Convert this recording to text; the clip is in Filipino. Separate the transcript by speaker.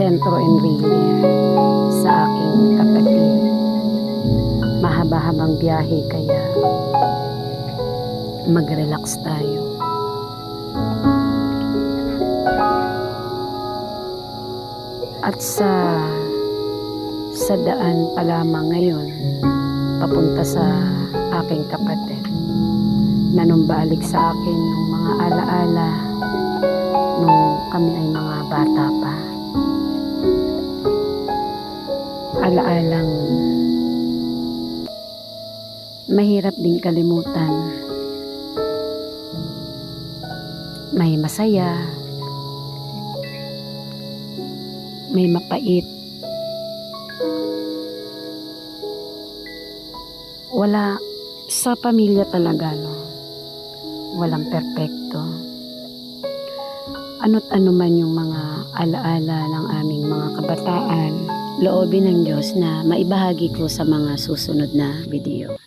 Speaker 1: Sentro Enrile sa aking kapatid. Mahaba-habang biyahe kaya mag-relax tayo. At sa sa daan pa lamang ngayon papunta sa aking kapatid nanumbalik sa akin yung mga alaala nung kami ay mga bata pa alaalang mahirap din kalimutan. May masaya. May mapait. Wala sa pamilya talaga no? Walang perpekto. Ano't ano man yung mga alaala ng aming mga kabataan loobin ng Diyos na maibahagi ko sa mga susunod na video